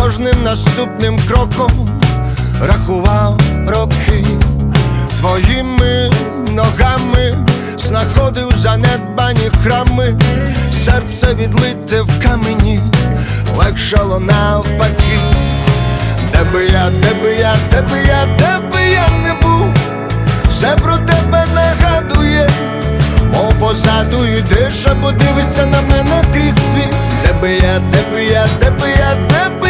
кожним наступним кроком рахував роки твоїми ногами знаходив занедбані храми, серце відлите в камені, легшало навпаки. Де би я, де би я, де би я, де би я не був, все про тебе нагадує, мов позаду йдеш, або дивишся на мене крізь світ. Де би я, де би я, де би я, де би